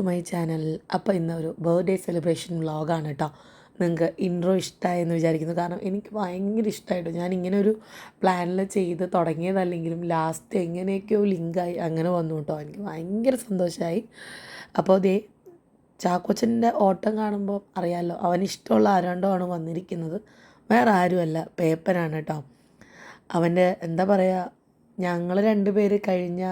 To my channel അപ്പോൾ ഇന്ന് ഒരു ബർത്ത്ഡേ സെലിബ്രേഷൻ വ്ളോഗാണ് കേട്ടോ നിങ്ങൾക്ക് ഇൻട്രോ ഇഷ്ടമായെന്ന് വിചാരിക്കുന്നു. കാരണം എനിക്ക് ഭയങ്കര ഇഷ്ടമായിട്ട് ഞാൻ ഇങ്ങനെ ഒരു പ്ലാനിൽ ചെയ്ത് തുടങ്ങിയതല്ലെങ്കിലും ലാസ്റ്റ് എങ്ങനെയൊക്കെയോ ലിങ്കായി അങ്ങനെ വന്നു കേട്ടോ എനിക്ക് ഭയങ്കര സന്തോഷമായി അപ്പോൾ ദേ ചാക്കോച്ചന്റെ ഓട്ടം കാണുമ്പോൾ അറിയാമല്ലോ അവന് ഇഷ്ടമുള്ള ആരാണ്ടോ ആണ് വന്നിരിക്കുന്നത്. വേറെ ആരുമല്ല പേപ്പനാണ് കേട്ടോ അവന്റെ എന്താ പറയുക ഞങ്ങൾ രണ്ടുപേര് കഴിഞ്ഞ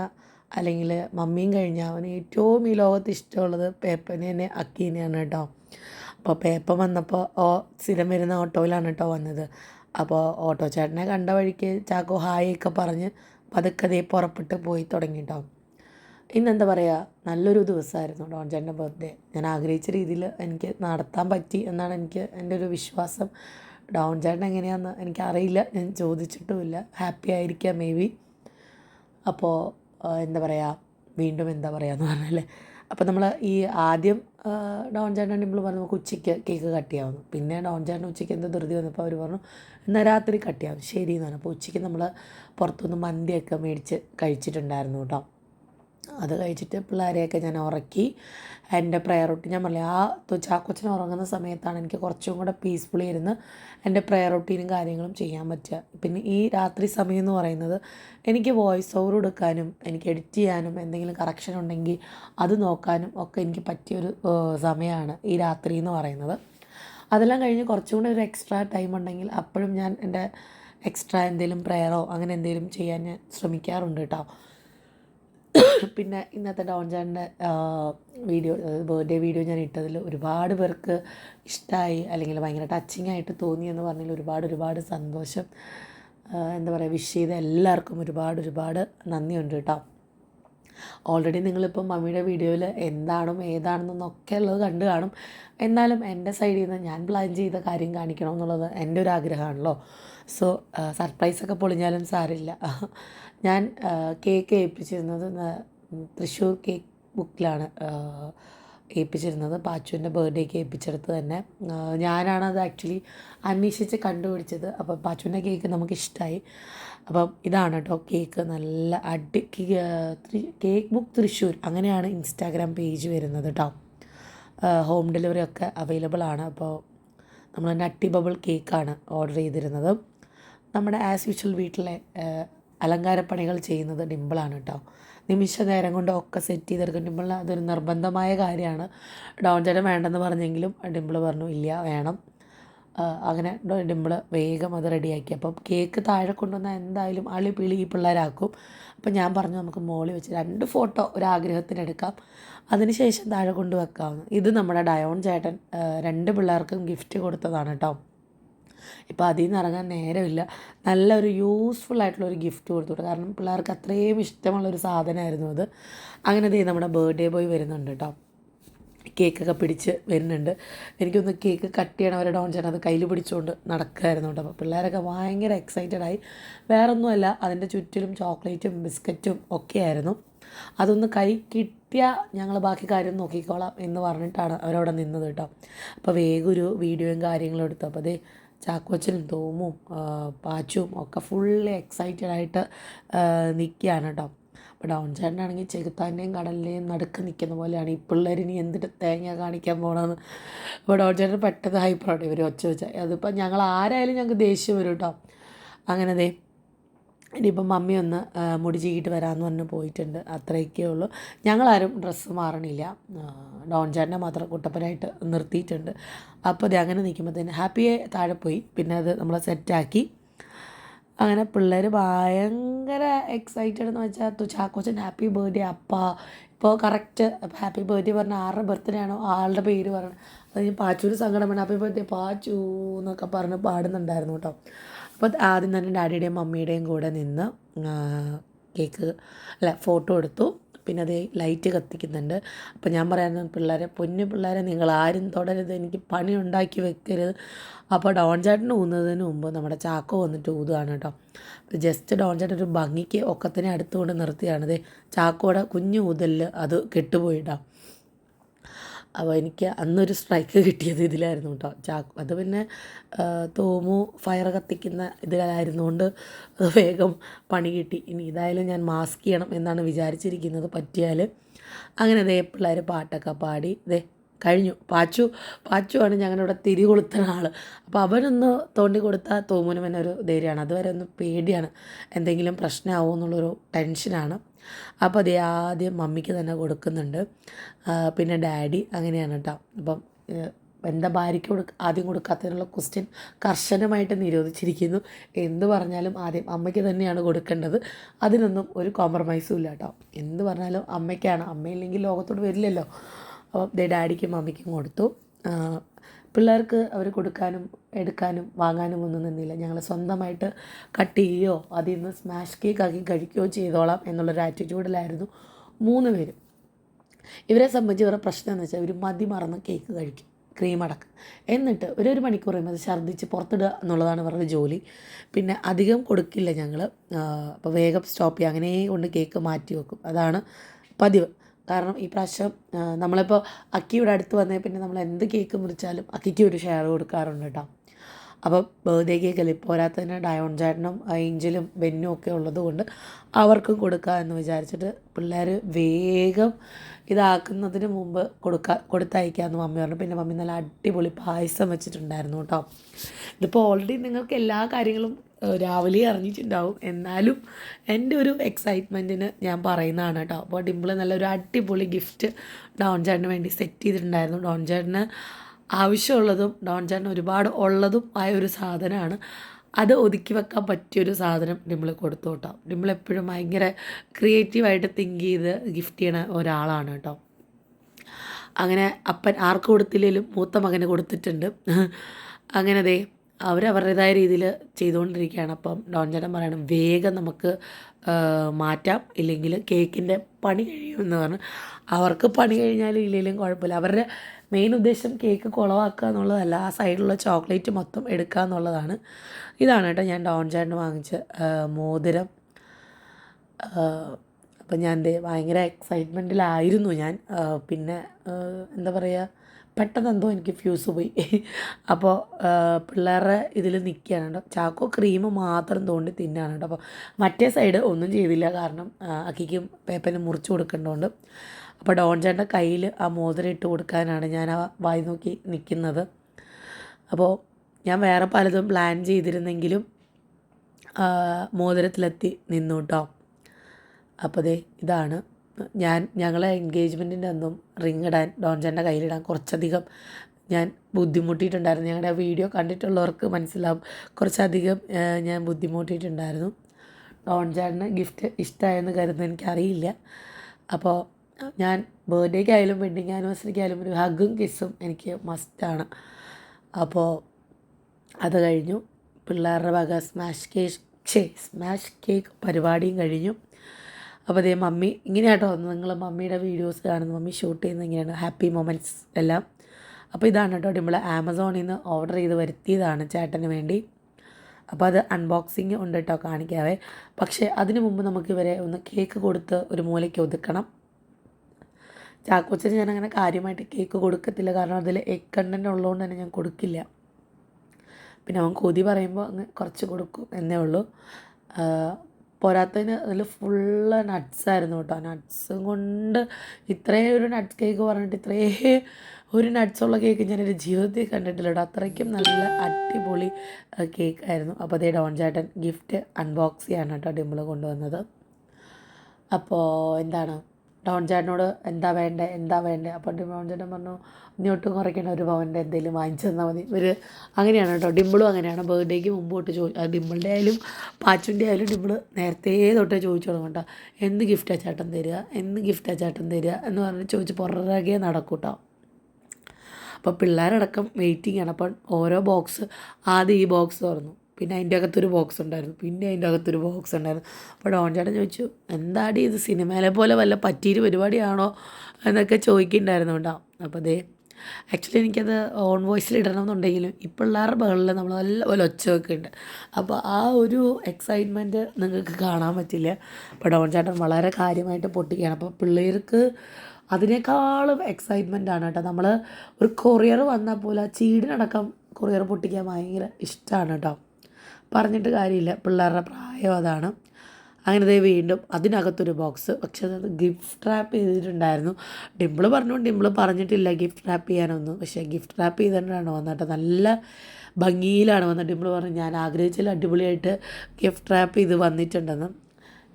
അല്ലെങ്കിൽ മമ്മിയും കഴിഞ്ഞ അവന് ഏറ്റവും ഈ ലോകത്ത് ഇഷ്ടമുള്ളത് പേപ്പനെ തന്നെ അക്കീനെയാണ് കേട്ടോ. അപ്പോൾ പേപ്പ വന്നപ്പോൾ ഓ സ്ഥിരം വരുന്ന ഓട്ടോയിലാണ് കേട്ടോ വന്നത്. അപ്പോൾ ഓട്ടോ ചേട്ടനെ കണ്ട വഴിക്ക് ചാക്കോ ഹായ് പറഞ്ഞ് പതുക്കെ ദേ പുറപ്പെട്ട് പോയി തുടങ്ങി കേട്ടോ. ഇന്നെന്താ പറയുക? നല്ലൊരു ദിവസമായിരുന്നു ഡോൺ ചേട്ടന്റെ ബർത്ത്ഡേ ഞാൻ ആഗ്രഹിച്ച രീതിയിൽ എനിക്ക് നടത്താൻ പറ്റി എന്നാണ് എനിക്ക് എന്റെ ഒരു വിശ്വാസം. ഡോൺ ചേട്ടൻ എങ്ങനെയാണെന്ന് എനിക്കറിയില്ല. ഞാൻ ചോദിച്ചിട്ടുമില്ല. ഹാപ്പി ആയിരിക്കാം മേ ബി അപ്പോൾ എന്താ പറയുക വീണ്ടും എന്താ പറയുക എന്ന് പറഞ്ഞാൽ അപ്പോൾ നമ്മൾ ഈ ആദ്യം ഡോൺ ചേട്ടൻ ഡിമ്പിൾ പറഞ്ഞു നമുക്ക് ഉച്ചയ്ക്ക് കേക്ക് കട്ട് ചെയ്യാവുന്നു പിന്നെ ഡോൺ ചേട്ടൻ ഉച്ചയ്ക്ക് എന്തോ ധൃതി വന്നപ്പോൾ അവർ പറഞ്ഞു എന്നാൽ രാത്രി കട്ട് ചെയ്യാം. ശരി എന്ന് പറഞ്ഞു. അപ്പോൾ ഉച്ചയ്ക്ക് നമ്മൾ പുറത്തുനിന്ന് മന്തിയൊക്കെ മേടിച്ച് കഴിച്ചിട്ടുണ്ടായിരുന്നു കേട്ടോ. അത് കഴിച്ചിട്ട് പിള്ളേരെയൊക്കെ ഞാൻ ഉറക്കി എന്റെ പ്രയർ റൊട്ടീൻ ഞാൻ പറഞ്ഞില്ല ആ ചാക്കോച്ചൻ ഉറങ്ങുന്ന സമയത്താണ് എനിക്ക് കുറച്ചും കൂടെ പീസ്ഫുള്ളി ഇരുന്ന് എന്റെ പ്രയർ റൊട്ടീനും കാര്യങ്ങളും ചെയ്യാൻ പറ്റുക. പിന്നെ ഈ രാത്രി സമയം എന്ന് പറയുന്നത് എനിക്ക് വോയിസ് ഓവർ എടുക്കാനും എനിക്ക് എഡിറ്റ് ചെയ്യാനും എന്തെങ്കിലും കറക്ഷൻ ഉണ്ടെങ്കിൽ അത് നോക്കാനും ഒക്കെ എനിക്ക് പറ്റിയൊരു സമയമാണ് ഈ രാത്രി എന്ന് പറയുന്നത്. അതെല്ലാം കഴിഞ്ഞ് കുറച്ചും കൂടെ ഒരു എക്സ്ട്രാ ടൈം ഉണ്ടെങ്കിൽ അപ്പോഴും ഞാൻ എന്റെ എക്സ്ട്രാ എന്തെങ്കിലും പ്രയറോ അങ്ങനെ എന്തെങ്കിലും ചെയ്യാൻ ഞാൻ ശ്രമിക്കാറുണ്ട് കേട്ടോ പിന്നെ ഇന്നത്തെ ഡോൺ ചാന്റെ വീഡിയോ ബർത്ത്ഡേ വീഡിയോ ഞാൻ ഇട്ടതിൽ ഒരുപാട് പേർക്ക് ഇഷ്ടമായി അല്ലെങ്കിൽ ഭയങ്കര ടച്ചിങ് ആയിട്ട് തോന്നി എന്ന് പറഞ്ഞതിൽ ഒരുപാട് ഒരുപാട് സന്തോഷം. എന്താ പറയുക വിഷ് ചെയ്ത എല്ലാവർക്കും ഒരുപാട് ഒരുപാട് നന്ദിയുണ്ട് കേട്ടോ. ഓൾറെഡി നിങ്ങളിപ്പം മമ്മിയുടെ വീഡിയോയിൽ എന്താണോ ഏതാണെന്നൊക്കെ ഉള്ളത് കണ്ടു കാണും. എന്നാലും എന്റെ സൈഡിൽ നിന്ന് ഞാൻ പ്ലാൻ ചെയ്ത കാര്യം കാണിക്കണം എന്നുള്ളത് എന്റെ ഒരു ആഗ്രഹമാണല്ലോ. സോ സർപ്രൈസൊക്കെ പൊളിഞ്ഞാലും സാരില്ല. ഞാൻ കേക്ക് ഏൽപ്പിച്ചിരുന്നത് തൃശ്ശൂർ കേക്ക് ബുക്കിലാണ് ഏൽപ്പിച്ചിരുന്നത്. പാച്ചുവിന്റെ ബർത്ത്ഡേക്ക് ഏൽപ്പിച്ചെടുത്ത് തന്നെ. ഞാനാണ് ഞാനാണത് ആക്ച്വലി അന്വേഷിച്ച് കണ്ടുപിടിച്ചത്. അപ്പോൾ പാച്ചുവിന്റെ കേക്ക് നമുക്ക് ഇഷ്ടമായി അപ്പം ഇതാണ് കേട്ടോ കേക്ക്. നല്ല അടി കേക്ക് ബുക്ക് തൃശ്ശൂർ. അങ്ങനെയാണ് ഇൻസ്റ്റാഗ്രാം പേജ് വരുന്നത് കേട്ടോ. ഹോം ഡെലിവറി ഒക്കെ അവൈലബിൾ ആണ്. അപ്പോൾ നമ്മൾ നട്ടി ബബിൾ കേക്കാണ് ഓർഡർ ചെയ്തിരുന്നത്. നമ്മുടെ ആസ് യൂഷ്വൽ വീട്ടിലെ അലങ്കാരപ്പണികൾ ചെയ്യുന്നത് ഡിമ്പിളാണ് കേട്ടോ. നിമിഷ നേരം കൊണ്ട് ഒക്കെ സെറ്റ് ചെയ്തെടുക്കും. ഡിമ്പിളിന് അതൊരു നിർബന്ധമായ കാര്യമാണ്. ഡൗൺ ചേട്ടൻ വേണ്ടെന്ന് പറഞ്ഞെങ്കിലും ഡിമ്പിൾ പറഞ്ഞു ഇല്ല വേണം. അങ്ങനെ ഡിമ്പിൾ വേഗം അത് റെഡിയാക്കി. അപ്പം കേക്ക് താഴെ കൊണ്ടുവന്നാൽ എന്തായാലും അളി പിളി ഈ പിള്ളേരാക്കും. അപ്പം ഞാൻ പറഞ്ഞു നമുക്ക് മോളി വെച്ച് രണ്ട് ഫോട്ടോ ഒരാഗ്രഹത്തിനെടുക്കാം. അതിനുശേഷം താഴെ കൊണ്ട് ഇത് നമ്മുടെ ഡയോൺ ചേട്ടൻ രണ്ട് പിള്ളേർക്കും ഗിഫ്റ്റ് കൊടുത്തതാണ് കേട്ടോ. ഇപ്പോൾ അതിൽ നിന്ന് ഇറങ്ങാൻ നേരമില്ല. നല്ലൊരു യൂസ്ഫുൾ ആയിട്ടുള്ള ഒരു ഗിഫ്റ്റ് കൊടുത്തു. കാരണം പിള്ളേർക്ക് അത്രയും ഇഷ്ടമുള്ളൊരു സാധനമായിരുന്നു അത്. അങ്ങനെ ദേ നമ്മുടെ ബർത്ത്ഡേ ബോയ് വരുന്നുണ്ട് കേട്ടോ കേക്കൊക്കെ പിടിച്ച് വരുന്നുണ്ട്. എനിക്കൊന്ന് കേക്ക് കട്ട് ചെയ്യണവരെ ഡോൺ ചെയ്യണം അത് കയ്യിൽ പിടിച്ചുകൊണ്ട് നടക്കുകയായിരുന്നു കേട്ടോ അപ്പോൾ പിള്ളേരൊക്കെ ഭയങ്കര എക്സൈറ്റഡ് ആയി. വേറൊന്നുമല്ല അതിന്റെ ചുറ്റിലും ചോക്ലേറ്റും ബിസ്ക്കറ്റും ഒക്കെ ആയിരുന്നു അതൊന്ന് കൈ കിട്ടിയാൽ ഞങ്ങൾ ബാക്കി കാര്യം നോക്കിക്കോളാം എന്ന് പറഞ്ഞിട്ടാണ് അവരവിടെ നിന്നത് കേട്ടോ അപ്പോൾ വേഗം ഒരു വീഡിയോയും കാര്യങ്ങളും എടുത്തു. അപ്പോൾ അതേ ചാക്കോച്ചനും തോമും പാച്ചും ഒക്കെ ഫുള്ളി എക്സൈറ്റഡ് ആയിട്ട് നിൽക്കുകയാണ് കേട്ടോ അപ്പോൾ ഡൗൺ ചേട്ടനാണെങ്കിൽ ചെകുത്താന്റെയും കടലിന്റെയും നടുക്ക് നിൽക്കുന്ന പോലെയാണ് ഈ പിള്ളേർ ഇനി എന്തിട്ട് തേങ്ങ കാണിക്കാൻ പോകണമെന്ന് അപ്പോൾ ഡൗൺ ചേട്ടൻ പെട്ടെന്ന് ഹൈപ്പറോട്ടെ ഇവർ ഒച്ച വെച്ചാൽ അതിപ്പോൾ ഞങ്ങൾ ആരായാലും ഞങ്ങൾക്ക് ദേഷ്യം വരും കേട്ടോ അങ്ങനെ ദേ ഇനിയിപ്പം മമ്മി ഒന്ന് മുടി ചീകിട്ട് വരാമെന്ന് പറഞ്ഞ് പോയിട്ടുണ്ട്. അത്രയൊക്കെ ഉള്ളൂ. ഞങ്ങളാരും ഡ്രസ്സ് മാറണില്ല. ഡോൺ ചേട്ടനെ മാത്രം കുട്ടപ്പനായിട്ട് നിർത്തിയിട്ടുണ്ട്. അപ്പോൾ ഇത് അങ്ങനെ നിൽക്കുമ്പോഴത്തേന് ഹാപ്പിയെ താഴെ പോയി. പിന്നെ അത് നമ്മൾ സെറ്റാക്കി. അങ്ങനെ പിള്ളേർ ഭയങ്കര എക്സൈറ്റഡ് എന്ന് വെച്ചാൽ തു ചാക്കോച്ചൻ ഹാപ്പി ബർത്ത്ഡേ അപ്പ. ഇപ്പോൾ കറക്റ്റ് ഹാപ്പി ബർത്ത്ഡേ പറഞ്ഞ ആരുടെ ബർത്ത്ഡേ ആണോ ആളുടെ പേര് പറഞ്ഞു അത് പാച്ചൂര് സങ്കടം വേണം ഹാപ്പി ബർത്ത്ഡേ പാച്ചു എന്നൊക്കെ പറഞ്ഞ് പാടുന്നുണ്ടായിരുന്നു കേട്ടോ. അപ്പോൾ ആദ്യം തന്നെ ഡാഡിയുടെയും മമ്മിയുടെയും കൂടെ നിന്ന് കേക്ക് അല്ല ഫോട്ടോ എടുത്തു. പിന്നെ അത് ലൈറ്റ് കത്തിക്കുന്നുണ്ട്. അപ്പോൾ ഞാൻ പറയുന്നത് പിള്ളേരെ പൊന്നു പിള്ളേരെ നിങ്ങൾ ആരും തുടരുത് എനിക്ക് പണി ഉണ്ടാക്കി വെക്കരുത്. അപ്പോൾ ഡോൺ ചേട്ടൻ ഊന്നതിന് മുമ്പ് നമ്മുടെ ചാക്കോ വന്നിട്ട് ഊതുകയാണ് കേട്ടോ. ജസ്റ്റ് ഡോൺ ചേട്ടൻ ഒരു ഭംഗിക്ക് ഒക്കത്തിനെ അടുത്തുകൊണ്ട് നിർത്തിയാണത് ചാക്കോടെ കുഞ്ഞു ഊതലിൽ അത് കെട്ടുപോയിട്ടാണ് അപ്പോൾ എനിക്ക് അന്നൊരു സ്ട്രൈക്ക് കിട്ടിയത് ഇതിലായിരുന്നു കേട്ടോ ചാക്ക് അത് പിന്നെ തോമു ഫയർ കത്തിക്കുന്ന ഇതിലായിരുന്നുകൊണ്ട് വേഗം പണി കിട്ടി. ഇനി ഇതായാലും ഞാൻ മാസ്ക് ചെയ്യണം എന്നാണ് വിചാരിച്ചിരിക്കുന്നത്. പറ്റിയാൽ അങ്ങനെ ദേ പിള്ളേർ പാട്ടൊക്കെ പാടി. ദേ കഴിഞ്ഞു. പാച്ചു പാച്ചുവാണ് ഞങ്ങളുടെ ഇവിടെ തിരി കൊളുത്തുന്ന ആൾ അപ്പോൾ അവനൊന്ന് തോണ്ടി കൊടുത്താൽ തോമുനും എന്നൊരു ധൈര്യമാണ്. അതുവരെ ഒന്ന് പേടിയാണ്. എന്തെങ്കിലും പ്രശ്നമാവുമെന്നുള്ളൊരു ടെൻഷനാണ് അപ്പോൾ അത് ആദ്യം മമ്മിക്ക് തന്നെ കൊടുക്കുന്നുണ്ട്. പിന്നെ ഡാഡി അങ്ങനെയാണ് കേട്ടോ. അപ്പം എന്താ ഭാര്യയ്ക്ക് കൊടുക്ക ആദ്യം കൊടുക്കാത്തതിനുള്ള ക്വസ്റ്റ്യൻ കർശനമായിട്ട് നിരോധിച്ചിരിക്കുന്നു. എന്ത് പറഞ്ഞാലും ആദ്യം അമ്മയ്ക്ക് തന്നെയാണ് കൊടുക്കേണ്ടത്. അതിനൊന്നും ഒരു കോംപ്രമൈസും ഇല്ല കേട്ടോ. എന്ത് പറഞ്ഞാലും അമ്മയ്ക്കാണ്. അമ്മയില്ലെങ്കിൽ ലോകത്തോട് വരില്ലല്ലോ. അപ്പം ഡാഡിക്കും മമ്മിക്കും കൊടുത്തു. പിള്ളേർക്ക് അവർ കൊടുക്കാനും എടുക്കാനും വാങ്ങാനും ഒന്നും നിന്നില്ല. ഞങ്ങൾ സ്വന്തമായിട്ട് കട്ട് ചെയ്യുകയോ അതിൽ നിന്ന് സ്മാഷ് കേക്ക് ആക്കി കഴിക്കുകയോ ചെയ്തോളാം എന്നുള്ളൊരു ആറ്റിറ്റ്യൂഡിലായിരുന്നു മൂന്ന് പേരും. ഇവരെ സംബന്ധിച്ച് ഇവരുടെ പ്രശ്നം എന്ന് വെച്ചാൽ ഇവർ മതി മറന്ന് കേക്ക് കഴിക്കും ക്രീം അടക്കം. എന്നിട്ട് ഒരു ഒരു മണിക്കൂർ കഴിയുമ്പോൾ അത് ഛർദ്ദിച്ച് പുറത്തിടുക എന്നുള്ളതാണ് ഇവരുടെ ജോലി. പിന്നെ അധികം കൊടുക്കില്ല ഞങ്ങൾ അപ്പോൾ വേഗം സ്റ്റോപ്പ് ചെയ്യുക. അങ്ങനെ കൊണ്ട് കേക്ക് മാറ്റി വെക്കും. അതാണ് പതിവ്. കാരണം ഈ പ്രാവശ്യം നമ്മളിപ്പോൾ അക്കിയുടെ അടുത്ത് വന്നേ പിന്നെ നമ്മൾ എന്ത് കേക്ക് മുറിച്ചാലും അക്കിക്ക് ഒരു ഷെയർ കൊടുക്കാറുണ്ട് കേട്ടോ അപ്പോൾ ബർത്ത്ഡേ അല്ലെങ്കിൽ പോരാത്തതിന് ഡയോൺ ചേട്ടനും ഏഞ്ചലും ബെന്നും ഒക്കെ ഉള്ളത് കൊണ്ട് അവർക്കും കൊടുക്കുക എന്ന് വിചാരിച്ചിട്ട് പിള്ളേർ വേഗം ഇതാക്കുന്നതിന് മുമ്പ് കൊടുക്ക കൊടുത്തയക്കാമെന്ന് മമ്മി പറഞ്ഞു. പിന്നെ മമ്മി നല്ല അടിപൊളി പായസം വെച്ചിട്ടുണ്ടായിരുന്നു കേട്ടോ ഇതിപ്പോൾ ഓൾറെഡി നിങ്ങൾക്ക് എല്ലാ കാര്യങ്ങളും രാവിലെ അറിഞ്ഞിട്ടുണ്ടാവും. എന്നാലും എന്റെ ഒരു എക്സൈറ്റ്മെന്റിന് ഞാൻ പറയുന്നതാണ് കേട്ടോ. അപ്പോൾ ഡിമ്പിൾ നല്ലൊരു അടിപൊളി ഗിഫ്റ്റ് ഡോൺ ചേട്ടന് വേണ്ടി സെറ്റ് ചെയ്തിട്ടുണ്ടായിരുന്നു. ഡോൺ ചേട്ടന് ആവശ്യമുള്ളതും ഡോൺ ചേട്ടന് ഒരുപാട് ഉള്ളതും ആയ ഒരു സാധനമാണ്. അത് ഒതുക്കി വെക്കാൻ പറ്റിയൊരു സാധനം ഡിമ്പിൾ കൊടുത്തു കേട്ടോ. ഡിമ്പിൾ എപ്പോഴും ഭയങ്കര ക്രിയേറ്റീവായിട്ട് തിങ്ക് ചെയ്ത് ഗിഫ്റ്റ് ചെയ്യണ ഒരാളാണ് കേട്ടോ. അങ്ങനെ അപ്പൻ ആർക്ക് കൊടുത്തില്ലെങ്കിലും മൂത്ത മകന് കൊടുത്തിട്ടുണ്ട്. അങ്ങനെ ദേ അവരവരുടേതായ രീതിയിൽ ചെയ്തുകൊണ്ടിരിക്കുകയാണ്. അപ്പം ഡോൺ ചേട്ടൻ പറയണം വേഗം നമുക്ക് മാറ്റാം. ഇല്ലെങ്കിൽ കേക്കിന്റെ പണി കഴിയുമെന്ന് പറഞ്ഞു. അവർക്ക് പണി കഴിഞ്ഞാലും ഇല്ലെങ്കിലും കുഴപ്പമില്ല. അവരുടെ മെയിൻ ഉദ്ദേശം കേക്ക് കുളവാക്കുക എന്നുള്ളതല്ല. ആ സൈഡിലുള്ള ചോക്ലേറ്റ് മൊത്തം എടുക്കുക എന്നുള്ളതാണ്. ഇതാണ് കേട്ടോ ഞാൻ ഡോൺ ചേട്ടന് വാങ്ങിച്ച മോതിരം. അപ്പം ഞാൻ ഭയങ്കര എക്സൈറ്റ്മെന്റിലായിരുന്നു ഞാൻ. പിന്നെ എന്താ പറയുക പെട്ടെന്ന് എന്തോ എനിക്ക് ഫ്യൂസ് പോയി. അപ്പോൾ പിള്ളേരുടെ ഇതിൽ നിൽക്കുകയാണ് കേട്ടോ. ചാക്കോ ക്രീം മാത്രം തോണ്ടി തിന്നാണ് കേട്ടോ. അപ്പോൾ മറ്റേ സൈഡ് ഒന്നും ചെയ്തില്ല. കാരണം അക്കിക്കും പേപ്പനും മുറിച്ച് കൊടുക്കേണ്ടതുകൊണ്ട് അപ്പോൾ ഡോൺ ചേട്ടന്റെ കയ്യിൽ ആ മോതിരം ഇട്ട് കൊടുക്കാനാണ് ഞാൻ ആ വായി നോക്കി നിൽക്കുന്നത് അപ്പോൾ ഞാൻ വേറെ പലതും പ്ലാൻ ചെയ്തിരുന്നെങ്കിലും മോതിരത്തിലെത്തി നിന്നു കേട്ടോ. അപ്പോൾ ദേ ഇതാണ്. ഞാൻ ഞങ്ങളെ എൻഗേജ്മെന്റിന്റെ അന്നും റിങ് ഇടാൻ ഡോൺജന്റെ കയ്യിലിടാൻ കുറച്ചധികം ഞാൻ ബുദ്ധിമുട്ടിയിട്ടുണ്ടായിരുന്നു. ഞങ്ങളുടെ വീഡിയോ കണ്ടിട്ടുള്ളവർക്ക് മനസ്സിലാവും. കുറച്ചധികം ഞാൻ ബുദ്ധിമുട്ടിയിട്ടുണ്ടായിരുന്നു. ഡോൺജാടിന് ഗിഫ്റ്റ് ഇഷ്ടമായെന്ന് കരുതുന്നത് എനിക്കറിയില്ല. അപ്പോൾ ഞാൻ ബർത്ത്ഡേക്കായാലും വെഡിങ് ആനിവേഴ്സറിക്കായാലും ഒരു ഹഗും കിസ്സും എനിക്ക് മസ്റ്റാണ് അപ്പോൾ അത് കഴിഞ്ഞു. പിള്ളേരുടെ വക സ്മാഷ് കേക്ക് ഛേ സ്മാഷ് കേക്ക് പരിപാടിയും കഴിഞ്ഞു. അപ്പോൾ അതേ മമ്മി ഇങ്ങനെയാട്ടോ നിങ്ങൾ മമ്മിയുടെ വീഡിയോസ് കാണുന്നത് മമ്മി ഷൂട്ട് ചെയ്യുന്നത് ഇങ്ങനെയാണ്. ഹാപ്പി മൊമെന്റ്സ് എല്ലാം. അപ്പോൾ ഇതാണ് കേട്ടോ നമ്മൾ ആമസോണിൽ നിന്ന് ഓർഡർ ചെയ്ത് വരുത്തിയതാണ് ചേട്ടന് വേണ്ടി. അപ്പോൾ അത് അൺബോക്സിങ് ഉണ്ട് കേട്ടോ കാണിക്കാവേ. പക്ഷേ അതിനു മുമ്പ് നമുക്ക് ഇവരെ ഒന്ന് കേക്ക് കൊടുത്ത് ഒരു മൂലയ്ക്ക് ഒതുക്കണം. ചാക്കോച്ചന് ഞാൻ അങ്ങനെ കാര്യമായിട്ട് കേക്ക് കൊടുക്കത്തില്ല. കാരണം അതിൽ എഗ് കണ്ടന്റ് ഉള്ളതുകൊണ്ട് തന്നെ ഞാൻ കൊടുക്കില്ല. പിന്നെ അവൻ കൊതി പറയുമ്പോൾ അങ്ങ് കുറച്ച് കൊടുക്കും എന്നേ ഉള്ളൂ. പോരാത്തതിന് അതിൽ ഫുള്ള് നട്ട്സായിരുന്നു കേട്ടോ. നട്ട്സും കൊണ്ട് ഇത്രയും ഒരു നട്ട്സ് കേക്ക് പറഞ്ഞിട്ട് ഇത്രയും ഒരു നട്ട്സുള്ള കേക്ക് ഞാൻ എന്റെ ജീവിതത്തിൽ കണ്ടിട്ടില്ല കേട്ടോ. അത്രയ്ക്കും നല്ല അടിപൊളി കേക്കായിരുന്നു അപ്പോൾ അതേ ഡോൺ ചേട്ടൻ ഗിഫ്റ്റ് അൺബോക്സ് ചെയ്യാനാണ് കേട്ടോ ഡിമ്പിൾ കൊണ്ടുവന്നത്. അപ്പോൾ എന്താണ്? ഡോൺ ചേട്ടനോട് എന്താ വേണ്ടേ എന്താ വേണ്ടേ? അപ്പോൾ ഡോൺ ചേട്ടൻ പറഞ്ഞു ഇനി ഒട്ടും കുറയ്ക്കേണ്ട ഒരു പവന്റെ എന്തെങ്കിലും വാങ്ങിച്ചു തന്നാൽ മതി. ഒരു അങ്ങനെയാണ് കേട്ടോ. ഡിമ്പിളും അങ്ങനെയാണ്. ബർത്ത്ഡേക്ക് മുമ്പ് തൊട്ട് ചോ ഡിമ്പിളിന്റെ ആയാലും പാച്ചുന്റെ ആയാലും ഡിമ്പിൾ നേരത്തെ തൊട്ടേ ചോദിച്ചു തുടങ്ങും കേട്ടോ. എന്ത് ഗിഫ്റ്റാണ് ചേട്ടൻ തരിക? എന്ത് ഗിഫ്റ്റാണ് ചേട്ടൻ തരിക? എന്ന് പറഞ്ഞ് ചോദിച്ച് പുറകെ നടക്കും കേട്ടോ. അപ്പോൾ പിള്ളേരടക്കം വെയിറ്റിംഗ് ആണ്. അപ്പം ഓരോ ബോക്സ് ആദ്യം ഈ ബോക്സ് തുറന്നു. പിന്നെ അതിന്റെ അകത്തൊരു ബോക്സ് ഉണ്ടായിരുന്നു. പിന്നെ അതിന്റെ അകത്തൊരു ബോക്സ് ഉണ്ടായിരുന്നു. അപ്പോൾ ഡോൺ ചേട്ടൻ ചോദിച്ചു എന്താടി ഇത് സിനിമയിലെ പോലെ വല്ല പറ്റിയൊരു പരിപാടിയാണോ? എന്നൊക്കെ ചോദിക്കുന്നുണ്ടായിരുന്നു കേട്ടോ. അപ്പോൾ അതേ ആക്ച്വലി എനിക്കത് ഓൺ വോയിസിൽ ഇടണമെന്നുണ്ടെങ്കിലും ഈ പിള്ളേരുടെ ബഹളിൽ നമ്മൾ നല്ലപോലെ ഒച്ച വെക്കുന്നുണ്ട് അപ്പോൾ ആ ഒരു എക്സൈറ്റ്മെന്റ് നിങ്ങൾക്ക് കാണാൻ പറ്റില്ല. അപ്പോൾ ഡോൺ ചേട്ടൻ വളരെ കാര്യമായിട്ട് പൊട്ടിക്കുകയാണ്. അപ്പോൾ പിള്ളേർക്ക് അതിനേക്കാളും എക്സൈറ്റ്മെന്റ് ആണ് കേട്ടോ. നമ്മൾ ഒരു കൊറിയർ വന്നാൽ പോലെ ആ ചീടിനടക്കം കൊറിയർ പൊട്ടിക്കാൻ ഭയങ്കര ഇഷ്ടമാണ് കേട്ടോ. പറഞ്ഞിട്ട് കാര്യമില്ല. പിള്ളേരുടെ പ്രായം അതാണ്. അങ്ങനെ വീണ്ടും അതിനകത്തൊരു ബോക്സ് പക്ഷെ അത് ഗിഫ്റ്റ് റാപ്പ് ചെയ്തിട്ടുണ്ടായിരുന്നു. ഡിമ്പിൾ പറഞ്ഞു ഡിമ്പിൾ പറഞ്ഞിട്ടില്ല ഗിഫ്റ്റ് റാപ്പ് ചെയ്യാനൊന്നും. പക്ഷേ ഗിഫ്റ്റ് റാപ്പ് ചെയ്തിട്ടാണ് വന്നിട്ട് നല്ല ഭംഗിയിലാണ് വന്നത്. ഡിമ്പിൾ പറഞ്ഞു ഞാൻ ആഗ്രഹിച്ചാൽ അടിപൊളിയായിട്ട് ഗിഫ്റ്റ് റാപ്പ് ചെയ്ത് വന്നിട്ടുണ്ടെന്ന്.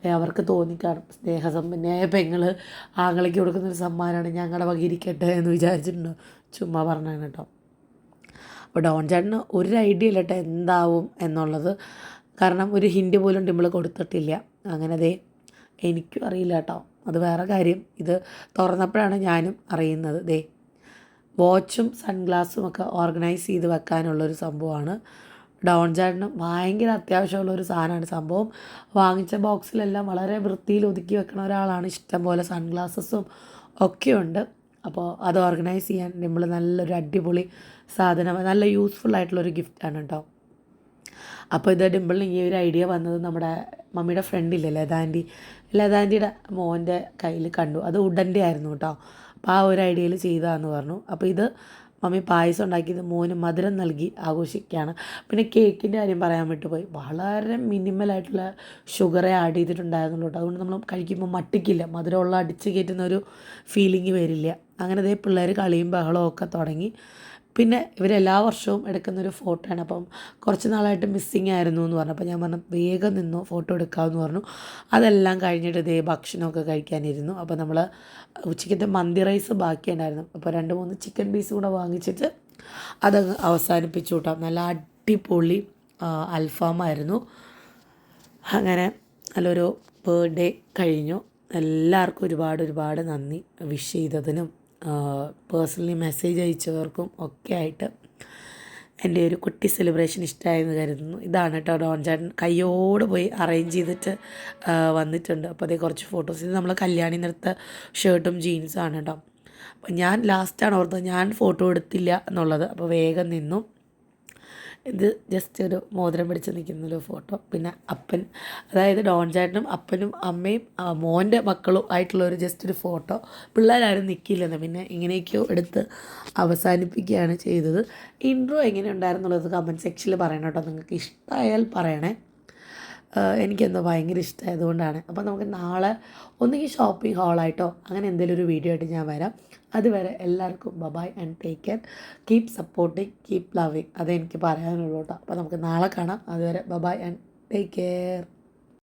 അവർക്ക് തോന്നിക്കാണും. സ്നേഹസമ്പന്നയായ പെങ്ങൾ ആങ്ങളയ്ക്ക് കൊടുക്കുന്നൊരു സമ്മാനമാണ് ഞങ്ങളുടെ വകയിരിക്കട്ടെ എന്ന് വിചാരിച്ചിട്ടുണ്ടോ. ചുമ്മാ പറഞ്ഞാണ് കേട്ടോ. അപ്പോൾ ഡോൺ ചേട്ടന് ഒരു ഐഡിയ ഇല്ല കേട്ടോ എന്താവും എന്നുള്ളത്. കാരണം ഒരു ഹിൻഡ് പോലും നമ്മൾ കൊടുത്തിട്ടില്ല. അങ്ങനെ അതേ എനിക്കും അറിയില്ല കേട്ടോ. അത് വേറെ കാര്യം. ഇത് തുറന്നപ്പോഴാണ് ഞാനും അറിയുന്നത്. ദേ വാച്ചും സൺഗ്ലാസും ഒക്കെ ഓർഗനൈസ് ചെയ്ത് വെക്കാനുള്ളൊരു സംഭവമാണ്. ഡോൺ ചാട്ടിന് ഭയങ്കര അത്യാവശ്യമുള്ള ഒരു സാധനമാണ് സംഭവം. വാങ്ങിച്ച ബോക്സിലെല്ലാം വളരെ വൃത്തിയിൽ ഒതുക്കി വെക്കണ ഒരാളാണ് ഇഷ്ടം പോലെ സൺഗ്ലാസസും ഒക്കെ ഉണ്ട് അപ്പോൾ അത് ഓർഗനൈസ് ചെയ്യാൻ നമ്മൾ നല്ലൊരു അടിപൊളി സാധനം നല്ല യൂസ്ഫുൾ ആയിട്ടുള്ളൊരു ഗിഫ്റ്റാണ് കേട്ടോ അപ്പോൾ ഇത് ഡിമ്പിളിന് ഈ ഒരു ഐഡിയ വന്നത് നമ്മുടെ മമ്മിയുടെ ഫ്രണ്ടില്ലേ ലതാന്റി ലതാന്റിയുടെ മോന്റെ കയ്യിൽ കണ്ടു. അത് ഉടന്റെ ആയിരുന്നു കേട്ടോ അപ്പോൾ ആ ഒരു ഐഡിയയിൽ ചെയ്തതാന്ന് പറഞ്ഞു. അപ്പോൾ ഇത് മമ്മി പായസം ഉണ്ടാക്കിയത് മോന് മധുരം നൽകി ആഘോഷിക്കുകയാണ്. പിന്നെ കേക്കിന്റെ കാര്യം പറയാൻ വിട്ടുപോയി വളരെ മിനിമലായിട്ടുള്ള ഷുഗറെ ആഡ് ചെയ്തിട്ടുണ്ടായിരുന്നുള്ളൂ അതുകൊണ്ട് നമ്മൾ കഴിക്കുമ്പോൾ മട്ടിക്കില്ല. മധുരമുള്ള അടിച്ച് കയറ്റുന്ന ഒരു ഫീലിംഗ് വരില്ല. അങ്ങനെ ദേ പിള്ളേർ കളിയും ബഹളവും ഒക്കെ തുടങ്ങി. പിന്നെ ഇവരെല്ലാ വർഷവും എടുക്കുന്നൊരു ആണ് അപ്പം കുറച്ച് നാളായിട്ട് മിസ്സിങ് ആയിരുന്നു എന്ന് പറഞ്ഞു. അപ്പോൾ ഞാൻ പറഞ്ഞു വേഗം നിന്നു ഫോട്ടോ എടുക്കാമെന്ന് പറഞ്ഞു. അതെല്ലാം കഴിഞ്ഞിട്ട് ഇതേ ഭക്ഷണമൊക്കെ കഴിക്കാനിരുന്നു. അപ്പോൾ നമ്മൾ ഉച്ചയ്ക്കത്തെ മന്തി റൈസ് ബാക്കിയുണ്ടായിരുന്നു അപ്പോൾ രണ്ട് മൂന്ന് ചിക്കൻ പീസ് കൂടെ വാങ്ങിച്ചിട്ട് അത് അവസാനിപ്പിച്ചു കൂട്ടാം നല്ല അടിപൊളി അൽഫാമായിരുന്നു അങ്ങനെ നല്ലൊരു ബർത്ത്ഡേ കഴിഞ്ഞു. എല്ലാവർക്കും ഒരുപാട് ഒരുപാട് നന്ദി. വിഷ് ചെയ്തതിനും പേഴ്സണലി മെസ്സേജ് അയച്ചവർക്കും ഒക്കെ ആയിട്ട് എന്റെ ഒരു കുട്ടി സെലിബ്രേഷൻ ഇഷ്ടമായെന്ന് കരുതുന്നു. ഇതാണ് കേട്ടോ ഡോൺ ചേട്ടൻ കയ്യോട് പോയി അറേഞ്ച് ചെയ്തിട്ട് വന്നിട്ടുണ്ട്. അപ്പോൾ അതേ കുറച്ച് ഫോട്ടോസ് ഇത് നമ്മൾ കല്യാണി നിർത്ത ഷർട്ടും ജീൻസും ആണ് കേട്ടോ. അപ്പോൾ ഞാൻ ലാസ്റ്റാണ് ഓർത്തത്. ഞാൻ ഫോട്ടോ എടുത്തില്ല എന്നുള്ളത്. അപ്പോൾ വേഗം നിന്നു. ഇത് ജസ്റ്റ് ഒരു മോതിരം പിടിച്ച് നിൽക്കുന്നൊരു ഫോട്ടോ. പിന്നെ അപ്പൻ അതായത് ഡോൺ ചേട്ടനും അപ്പനും അമ്മയും മോന്റെ മക്കളും ആയിട്ടുള്ള ഒരു ജസ്റ്റ് ഒരു ഫോട്ടോ. പിള്ളേരാരും നിൽക്കില്ലെന്ന് പിന്നെ ഇങ്ങനെയൊക്കെയോ എടുത്ത് അവസാനിപ്പിക്കുകയാണ് ചെയ്തത്. ഇൻട്രോ എങ്ങനെ ഉണ്ടായിരുന്നുള്ളത് കമന്റ് സെക്ഷനിൽ പറയണം കേട്ടോ. നിങ്ങൾക്ക് ഇഷ്ടമായാൽ പറയണേ. എനിക്കെന്തോ ഭയങ്കര ഇഷ്ടമായതുകൊണ്ടാണ് അപ്പോൾ നമുക്ക് നാളെ ഒന്നുകിൽ ഷോപ്പിംഗ് ഹാളായിട്ടോ അങ്ങനെ എന്തെങ്കിലും ഒരു വീഡിയോ ആയിട്ട് ഞാൻ വരാം. അതുവരെ എല്ലാവർക്കും bye bye and take care keep supporting keep loving അതെനിക്ക് പറയാനുള്ളൂ കേട്ടോ. അപ്പോൾ നമുക്ക് നാളെ കാണാം. അതുവരെ ബബായ് ആൻഡ് ടേക്ക് കെയർ